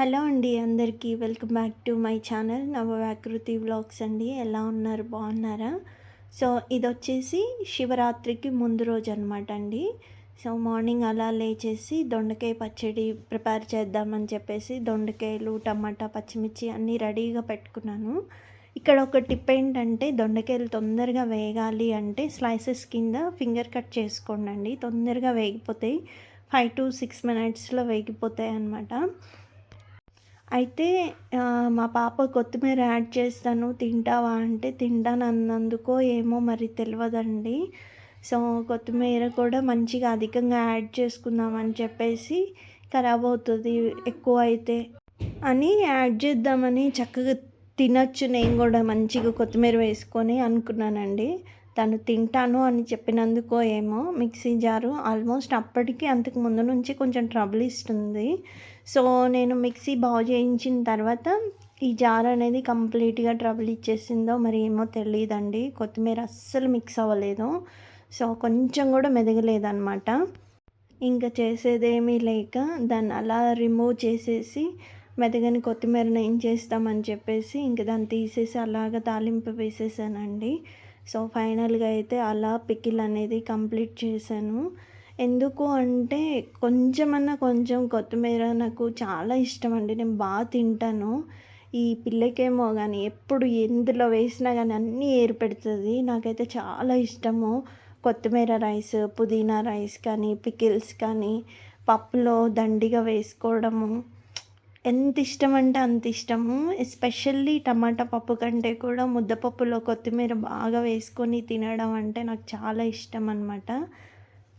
Hello అండి అందరికీ welcome back to my channel నవవాకృతి vlogs అండి. ఎలా ఉన్నారు? బాగున్నారా? సో ఇది వచ్చేసి శివరాత్రికి ముందు రోజు అనమాట అండి. సో మార్నింగ్ అలా లేచేసి దొండకాయ పచ్చడి ప్రిపేర్ చేద్దామని చెప్పేసి దొండకాయలు టమాటా పచ్చిమిర్చి అన్నీ రెడీగా పెట్టుకున్నాను. ఇక్కడ ఒక టిప్ ఏంటంటే దొండకాయలు తొందరగా వేగాలి అంటే స్లైసెస్ కింద ఫింగర్ కట్ చేసుకోండి తొందరగా వేగిపోతాయి. ఫైవ్ టు సిక్స్ మినిట్స్లో వేగిపోతాయి అన్నమాట అయితే మా పాప కొత్తిమీర యాడ్ చేస్తాను. తింటావా అంటే తింటాను అన్నందుకో ఏమో మరి తెలియదండి సో కొత్తిమీర కూడా మంచిగా అధికంగా యాడ్ చేసుకుందామని చెప్పేసి ఖరాబ్ అవుతుంది ఎక్కువ అయితే అని యాడ్ చేద్దామని చక్కగా తినచ్చు నేను కూడా మంచిగా కొత్తిమీర వేసుకొని అనుకున్నానండి. తను తింటాను అని చెప్పినందుకో ఏమో మిక్సీ జారు ఆల్మోస్ట్ అప్పటికి అంతకు ముందు నుంచి కొంచెం ట్రబుల్ ఇస్తుంది. సో నేను మిక్సీ బాగు చేయించిన తర్వాత ఈ జార్ అనేది కంప్లీట్గా ట్రబుల్ ఇచ్చేసిందో మరి ఏమో తెలియదండి కొత్తిమీర అస్సలు మిక్స్ అవ్వలేదు. సో కొంచెం కూడా మెదగలేదన్నమాట. ఇంకా చేసేదేమీ లేక దాన్ని అలా రిమూవ్ చేసేసి మెదగని కొత్తిమీరని ఏం చేస్తామని చెప్పేసి ఇంక దాన్ని తీసేసి అలాగ తాలింపు వేసేసానండి. సో ఫైనల్గా అయితే అలా పికిల్ అనేది కంప్లీట్ చేశాను. ఎందుకు అంటే కొంచెమన్నా కొంచెం కొత్తిమీర నాకు చాలా ఇష్టం అండి. నేను బాగా తింటాను. ఈ పిల్లకేమో కానీ ఎప్పుడు ఎందులో వేసినా కానీ అన్నీ ఏర్పెడుతుంది. నాకైతే చాలా ఇష్టము. కొత్తిమీర రైస్ పుదీనా రైస్ కానీ పికిల్స్ కానీ పప్పులో దండిగా వేసుకోవడము. ఎంత ఇష్టం అంటే అంత ఇష్టము ఎస్పెషల్లీ టమాటా పప్పు కంటే కూడా ముద్దపప్పులో కొత్తిమీర బాగా వేసుకొని తినడం అంటే నాకు చాలా ఇష్టం అనమాట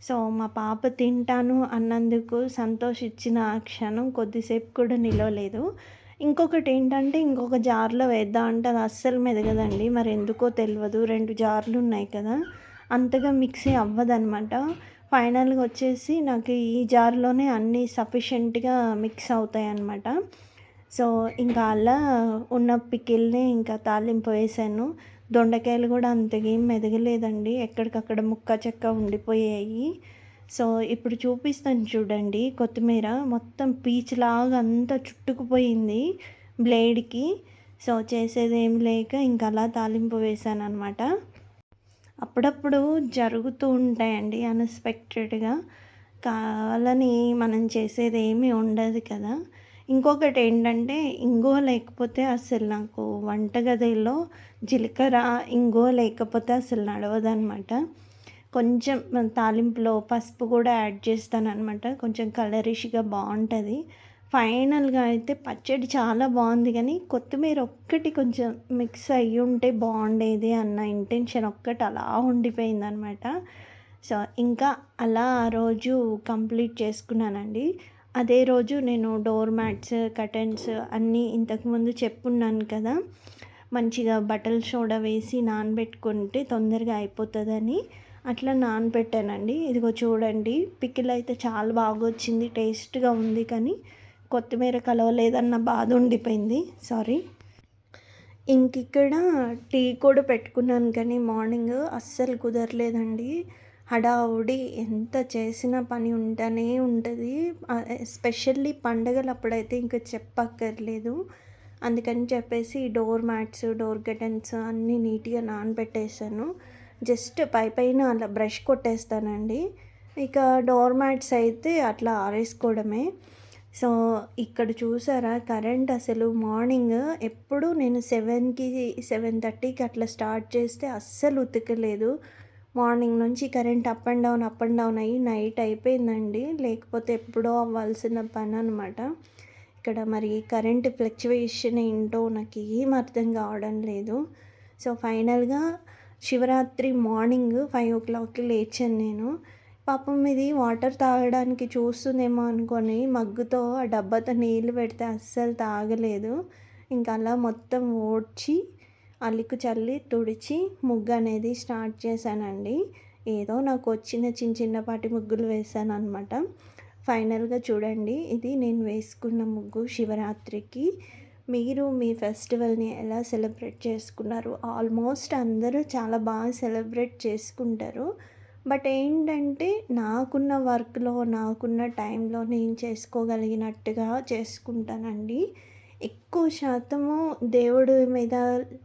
సో మా పాప తింటాను అన్నందుకు సంతోషించిన ఆ క్షణం కొద్దిసేపు కూడా నిలవలేదు. ఇంకొకటి ఏంటంటే ఇంకొక జార్లో వేద్దాం అంటే అది అస్సలు మెదగదండి. మరి ఎందుకో తెలియదు రెండు జార్లు ఉన్నాయి కదా. అంతగా మిక్సీ అవ్వదనమాట ఫైనల్గా వచ్చేసి నాకు ఈ జార్లోనే అన్నీ సఫిషియెంట్గా మిక్స్ అవుతాయి అన్నమాట సో ఇంకా అలా ఉన్న పికిల్ని ఇంకా తాలింపు వేసాను. దొండకాయలు కూడా అంతగేం మెదగలేదండి. ఎక్కడికక్కడ ముక్క చెక్క ఉండిపోయాయి. సో ఇప్పుడు చూపిస్తాను చూడండి కొత్తిమీర. మొత్తం పీచ్ లాగా అంతా చుట్టుకుపోయింది బ్లేడ్కి. సో చేసేది ఏం లేక ఇంకా అలా తాలింపు వేసాను అనమాట అప్పుడప్పుడు జరుగుతూ ఉంటాయండి అన్ఎక్స్పెక్టెడ్గా. కావాలని మనం చేసేది ఏమీ ఉండదు కదా. ఇంకొకటి ఏంటంటే ఇంగువ లేకపోతే అసలు నాకు వంటగదిలో జీలకర్ర ఇంగువ లేకపోతే అసలు నడవదనమాట. కొంచెం తాలింపులో పసుపు కూడా యాడ్ చేస్తాను అనమాట కొంచెం కలరిష్గా బాగుంటుంది ఫైనల్గా అయితే పచ్చడి చాలా బాగుంది కానీ కొత్తిమీర ఒక్కటి కొంచెం మిక్స్ అయ్యి ఉంటే బాగుండేది అన్న ఇంటెన్షన్ ఒక్కటి అలా ఉండిపోయింది అనమాట సో ఇంకా అలా ఆ రోజు కంప్లీట్ చేసుకున్నానండి. అదే రోజు నేను డోర్ మ్యాట్స్ కటన్స్ అన్నీ ఇంతకుముందు చెప్పున్నాను కదా మంచిగా బట్టల సోడా వేసి నానబెట్టుకుంటే తొందరగా అయిపోతుందని అట్లా నానబెట్టానండి. ఇదిగో చూడండి పికిల్ అయితే చాలా బాగా వచ్చింది టేస్ట్గా ఉంది కానీ కొత్తిమీర కలవలేదన్న బాధ ఉండిపోయింది. సారీ ఇంక ఇక్కడ టీ కూడా పెట్టుకున్నాను కానీ మార్నింగ్ అస్సలు కుదరలేదండి. హడావుడి ఎంత చేసిన పని ఉంటూనే ఉంటుంది. ఎస్పెషల్లీ పండగలప్పుడైతే ఇంకా చెప్పక్కర్లేదు. అందుకని చెప్పేసి డోర్ మ్యాట్స్ డోర్ కటన్స్ అన్నీ నీట్గా నానబెట్టేసాను జస్ట్ పై పైన అలా బ్రష్ కొట్టేస్తానండి. ఇక డోర్ మ్యాట్స్ అయితే అట్లా ఆరేసుకోవడమే. సో ఇక్కడ చూసారా కరెంట్ అసలు మార్నింగ్ ఎప్పుడు నేను సెవెన్కి సెవెన్ థర్టీకి అట్లా స్టార్ట్ చేస్తే అస్సలు ఉతకలేదు. మార్నింగ్ నుంచి current up and down up and down అయ్యి నైట్ అయిపోయిందండి. లేకపోతే ఎప్పుడో అవ్వాల్సిన పని అనమాట ఇక్కడ మరి కరెంట్ ఫ్లక్చువేషన్ ఏంటో నాకు ఏం అర్థం కావడం లేదు. సో ఫైనల్గా శివరాత్రి మార్నింగ్ ఫైవ్ ఓ క్లాక్కి లేచాను నేను. పాపం ఇది వాటర్ తాగడానికి చూస్తుందేమో అనుకొని మగ్గుతో ఆ డబ్బాతో నీళ్ళు పెడితే అస్సలు తాగలేదు. ఇంకా అలా మొత్తం ఓడ్చి అల్లికు చల్లి తుడిచి ముగ్గు అనేది స్టార్ట్ చేశానండి. ఏదో నాకు వచ్చిన చిన్న చిన్నపాటి ముగ్గులు వేసాను అనమాట ఫైనల్గా చూడండి ఇది నేను వేసుకున్న ముగ్గు శివరాత్రికి. మీరు మీ ఫెస్టివల్ని ఎలా సెలబ్రేట్ చేసుకున్నారు? ఆల్మోస్ట్ అందరూ చాలా బాగా సెలబ్రేట్ చేసుకుంటారు. బట్ ఏంటంటే నాకున్న వర్క్‌లో, నాకున్న టైంలో నేను చేసుకోగలిగినట్టుగా చేసుకుంటానండి. ఎక్కువ శాతము దేవుడి మీద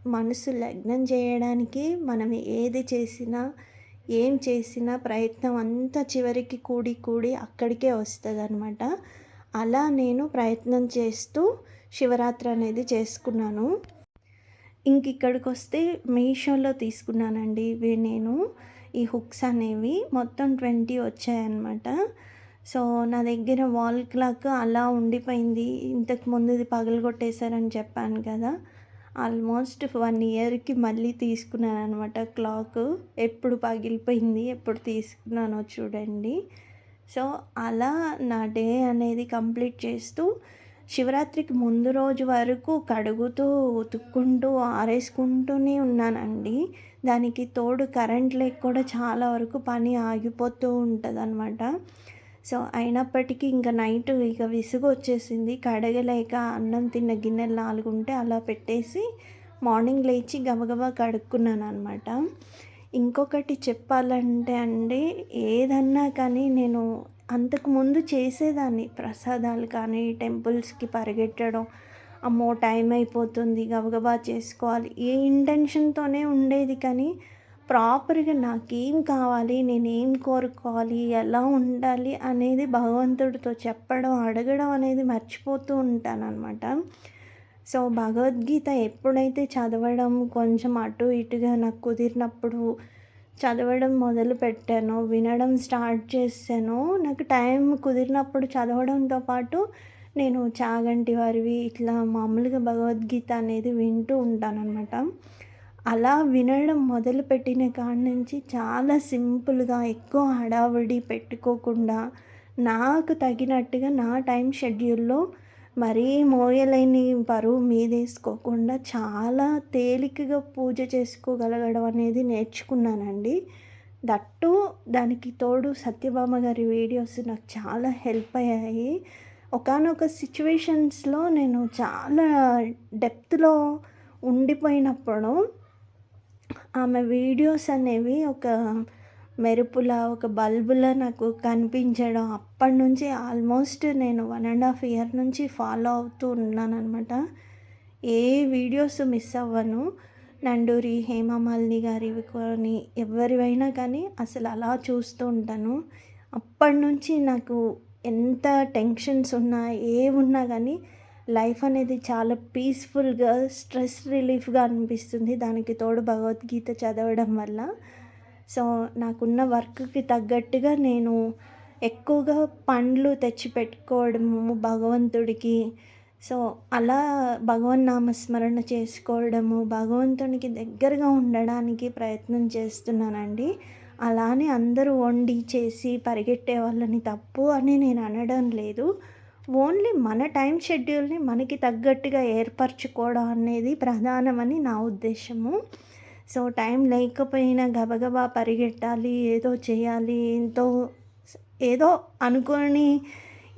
మనసు లగ్నం చేయడానికి మనం ఏది చేసినా, ఏం చేసినా ప్రయత్నం అంతా చివరికి కూడి కూడి అక్కడికే వస్తుంది అనమాట అలా నేను ప్రయత్నం చేస్తూ శివరాత్రి అనేది చేసుకున్నాను. ఇంక ఇక్కడికొస్తే మీషోలో తీసుకున్నానండి ఇవి నేను. ఈ హుక్స్ అనేవి మొత్తం 20 వచ్చాయన్నమాట. సో, నా దగ్గర వాల్ క్లాక్ అలా ఉండిపోయింది. ఇంతకు ముందుది పగలగొట్టేశారని చెప్పాను కదా! ఆల్మోస్ట్ వన్ ఇయర్‌కి మళ్ళీ తీసుకున్నాను అనమాట క్లాక్. ఎప్పుడు పగిలిపోయింది, ఎప్పుడు తీసుకున్నానో చూడండి. సో, అలా నా డే అనేది కంప్లీట్ చేస్తూ శివరాత్రికి ముందు రోజు వరకు కడుగుతూ, ఉతుక్కుంటూ, ఆరేసుకుంటూనే ఉన్నానండి. దానికి తోడు కరెంట్ లేక కూడా చాలా వరకు పని ఆగిపోతూ ఉంటదనమాట. సో, అయినప్పటికీ ఇంకా నైట్ ఇక విసుగొచ్చేసింది. కడగలేక అన్నం తిన్న గిన్నెలు నాలుగు ఉంటే అలా పెట్టేసి మార్నింగ్ లేచి గబగబా కడుక్కున్నాను అనమాట ఇంకొకటి చెప్పాలంటే అండి ఏదన్నా కానీ నేను అంతకుముందు చేసేదాన్ని. ప్రసాదాలు కానీ, టెంపుల్స్‌కి పరిగెట్టడం, అమ్మో! టైం అయిపోతుంది గబగబా చేసుకోవాలి. ఏ ఇంటెన్షన్‌తోనే ఉండేది కానీ ప్రాపర్‌గా నాకేం కావాలి, నేనేం కోరుకోవాలి, ఎలా ఉండాలి అనేది భగవంతుడితో చెప్పడం, అడగడం అనేది మర్చిపోతూ ఉంటానన్నమాట సో, భగవద్గీత ఎప్పుడైతే చదవడం కొంచెం అటు ఇటుగా నాకు కుదిరినప్పుడు చదవడం మొదలు పెట్టాను వినడం స్టార్ట్ చేశాను నాకు టైం కుదిరినప్పుడు చదవడంతో పాటు నేను చాగంటి వారివి ఇట్లా మామూలుగా భగవద్గీత అనేది వింటూ ఉంటాననమాట. అలా వినడం మొదలుపెట్టిన కాడి నుంచి చాలా సింపుల్‌గా ఎక్కువ హడావిడి పెట్టుకోకుండా, నాకు తగినట్టుగా నా టైం షెడ్యూల్‌లో మరీ మోయలేని బరువు మీదేసుకోకుండా చాలా తేలికగా పూజ చేసుకోగలగడం అనేది నేర్చుకున్నానండి. దట్ టూ దానికి తోడు సత్యభామ గారి వీడియోస్ నాకు చాలా హెల్ప్ అయ్యాయి. ఒకానొక సిచ్యువేషన్స్లో నేను చాలా డెప్త్‌లో ఉండిపోయినప్పుడు ఆమె వీడియోస్ అనేవి ఒక మెరుపులా, ఒక బల్బులా నాకు కనిపించడం అప్పటినుంచి ఆల్మోస్ట్ నేను వన్ అండ్ హాఫ్ ఇయర్ నుంచి ఫాలో అవుతూ ఉన్నానమాట ఏ వీడియోస్ మిస్ అవ్వను. నండూరి హేమమాలిని గారివి కానీ, ఎవరివైనా కానీ అసలు అలా చూస్తూ ఉంటాను. అప్పటినుంచి నాకు ఎంత టెన్షన్స్ ఉన్నా, ఏమున్నా కానీ లైఫ్ అనేది చాలా పీస్‌ఫుల్‌గా, స్ట్రెస్ రిలీఫ్‌గా అనిపిస్తుంది. దానికి తోడు భగవద్గీత చదవడం వల్ల. సో, నాకున్న వర్క్‌కి తగ్గట్టుగా నేను ఎక్కువగా పండ్లు తెచ్చి పెట్టుకోవడము భగవంతుడికి. సో, అలా భగవన్ నామస్మరణ చేసుకోవడము, భగవంతునికి దగ్గరగా ఉండడానికి ప్రయత్నం చేస్తున్నానండి. అలానే అందరూ వండి, చేసి పరిగెట్టే వాళ్ళని తప్పు అని నేను అనడం లేదు. ఓన్లీ మన టైం షెడ్యూల్‌ని మనకి తగ్గట్టుగా ఏర్పరచుకోవడం అనేది ప్రధానమని నా ఉద్దేశము. సో, టైం లేకపోయినా గబగబా పరిగెట్టాలి, ఏదో చేయాలి, ఎంతో ఏదో అనుకోని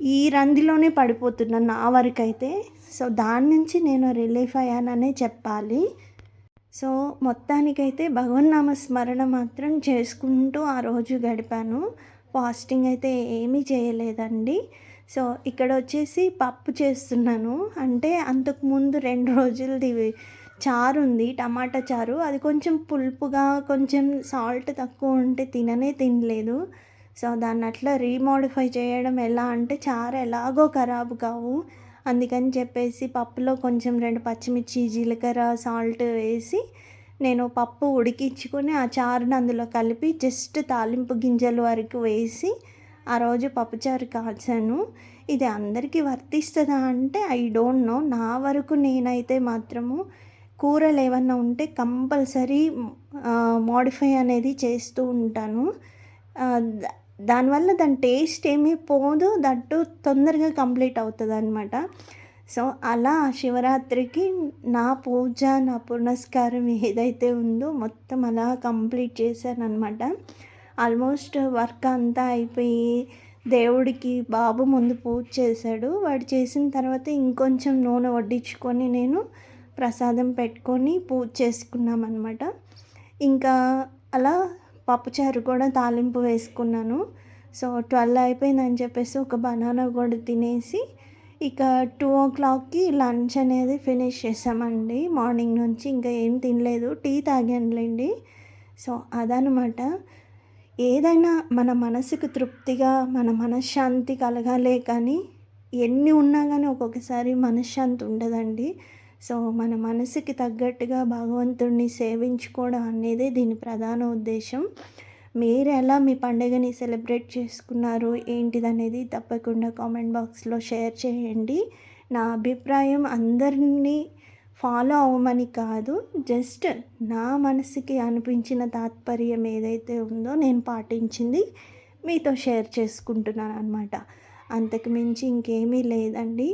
ఈ రందిలోనే పడిపోతున్నాను నా వరకైతే. సో, దాని నుంచి నేను రిలీఫ్ అయ్యాననే చెప్పాలి. సో, మొత్తానికైతే భగవన్నామ స్మరణ మాత్రం చేసుకుంటూ ఆ రోజు గడిపాను. ఫాస్టింగ్ అయితే ఏమీ చేయలేదండి. సో, ఇక్కడ వచ్చేసి పప్పు చేస్తున్నాను. అంటే అంతకుముందు రెండు రోజులది చారు ఉంది. టమాటా చారు. అది కొంచెం పులుపుగా, కొంచెం సాల్ట్ తక్కువ ఉంటే తిననే తినలేదు. సో, దాన్ని అట్లా రీమోడిఫై చేయడం ఎలా అంటే చారు ఎలాగో ఖరాబు కావు. అందుకని చెప్పేసి పప్పులో కొంచెం రెండు పచ్చిమిర్చి, జీలకర్ర, సాల్ట్ వేసి నేను పప్పు ఉడికించుకొని ఆ చారుని అందులో కలిపి జస్ట్ తాలింపు గింజలు వరకు వేసి ఆ రోజు పప్పుచారు కాచాను. ఇది అందరికీ వర్తిస్తుందా అంటే ఐ డోంట్ నో. నా వరకు నేనైతే మాత్రము కూరలు ఏమన్నా ఉంటే కంపల్సరీ మోడిఫై అనేది చేస్తూ ఉంటాను. దానివల్ల దాని టేస్ట్ ఏమీ పోదు. దట్టు తొందరగా కంప్లీట్ అవుతుంది అనమాట సో, అలా శివరాత్రికి నా పూజ, నా పునస్కారం ఏదైతే ఉందో మొత్తం అలా కంప్లీట్ చేశాననమాట. ఆల్మోస్ట్ వర్క్ అంతా అయిపోయి దేవుడికి బాబు ముందు పూజ చేశాడు. వాడు చేసిన తర్వాత ఇంకొంచెం నూనె వడ్డించుకొని నేను ప్రసాదం పెట్టుకొని పూజ చేసుకున్నామనమాట. ఇంకా అలా పప్పుచారు కూడా తాలింపు వేసుకున్నాను. సో ట్వెల్వ్ అయిపోయిందని చెప్పేసి ఒక బనానా కూడా తినేసి ఇక టూ ఓ క్లాక్కి లంచ్ అనేది ఫినిష్ చేసామండి. మార్నింగ్ నుంచి ఇంకా ఏం తినలేదు. టీ తాగానులేండి. సో అదనమాట ఏదైనా మన మనసుకు తృప్తిగా మన మనశ్శాంతి కలగాలే కానీ ఎన్ని ఉన్నా కానీ ఒక్కొక్కసారి మనశ్శాంతి ఉండదండి. సో మన మనసుకి తగ్గట్టుగా భగవంతుడిని సేవించుకోవడం అనేది దీని ప్రధాన ఉద్దేశం. మీరు ఎలా మీ పండుగని సెలబ్రేట్ చేసుకున్నారు ఏంటిదనేది తప్పకుండా కామెంట్ బాక్స్లో షేర్ చేయండి. నా అభిప్రాయం అందరినీ ఫాలో అవ్వమని కాదు జస్ట్ నా మనసుకి అనిపించిన తాత్పర్యం ఏదైతే ఉందో నేను పాటించింది మీతో షేర్ చేసుకుంటున్నాను అనమాట అంతకు మించి ఇంకేమీ లేదండి.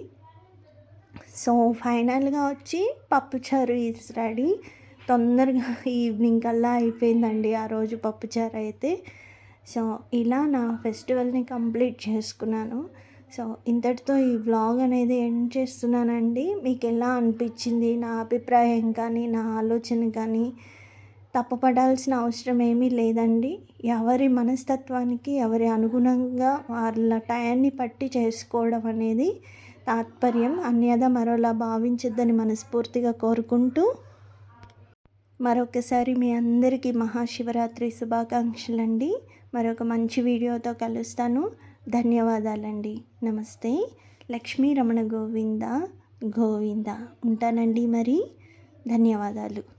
సో ఫైనల్గా వచ్చి పప్పుచారు ఈజ్ రెడీ. తొందరగా ఈవినింగ్ కల్లా అయిపోయిందండి ఆ రోజు పప్పుచారు అయితే. సో ఇలా నా ఫెస్టివల్ని కంప్లీట్ చేసుకున్నాను. సో ఇంతటితో ఈ వ్లాగ్ అనేది ఎండ్ చేస్తున్నానండి. మీకు ఎలా అనిపించింది? నా అభిప్రాయం కానీ నా ఆలోచన కానీ తప్పపడాల్సిన అవసరం ఏమీ లేదండి. ఎవరి మనస్తత్వానికి ఎవరి అనుగుణంగా వాళ్ళ టయాన్ని పట్టి చేసుకోవడం అనేది తాత్పర్యం అన్యదా మరోలా భావించొద్దని మనస్ఫూర్తిగా కోరుకుంటూ మరొకసారి మీ అందరికీ మహాశివరాత్రి శుభాకాంక్షలండి. మరొక మంచి వీడియోతో కలుస్తాను. ధన్యవాదాలండి. నమస్తే. లక్ష్మీ రమణ గోవింద గోవింద. ఉంటానండి మరి. ధన్యవాదాలు.